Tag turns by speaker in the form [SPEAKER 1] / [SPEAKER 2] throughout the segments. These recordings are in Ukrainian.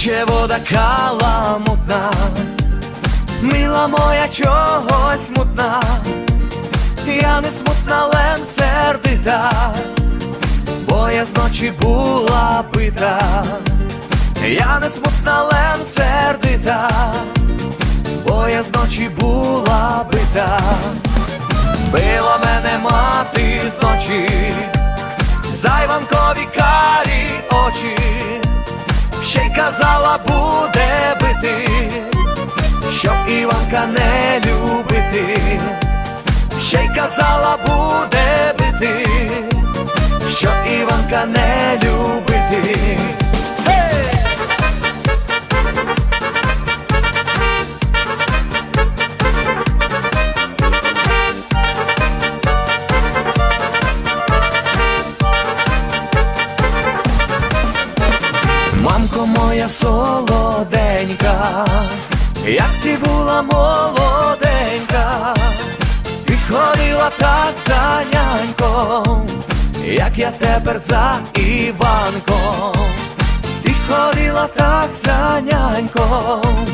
[SPEAKER 1] Тече вода каламутна, мила моя чогось мутна, я не смутна, лем сердита, бо я зночі була бита, я не смутна, лем сердита, бо я зночі була бита, била мене мати казала буде бити, щоб Іванка не любити, ще й казала буде моя солоденька, як ти була молоденька, ти ходила так за няньком, як я тепер за Іванком, ти ходила так за няньком,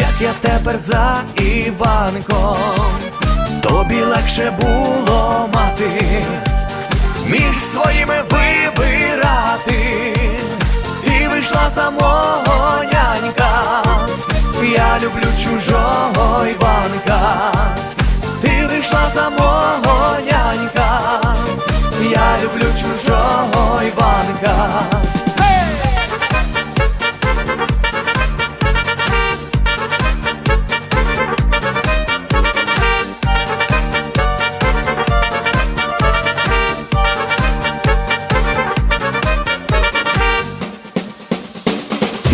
[SPEAKER 1] як я тепер за Іванком, тобі легше було за нянька. Я люблю чужого Іванка, ти вийшла за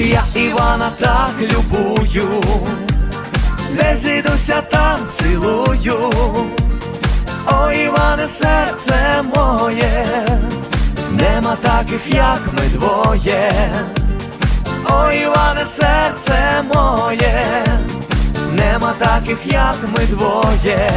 [SPEAKER 1] Я Івана так любую, де зійдуся там цілую. О, Іване, серце моє, нема таких, як ми двоє. О, Іване, серце моє, нема таких, як ми двоє.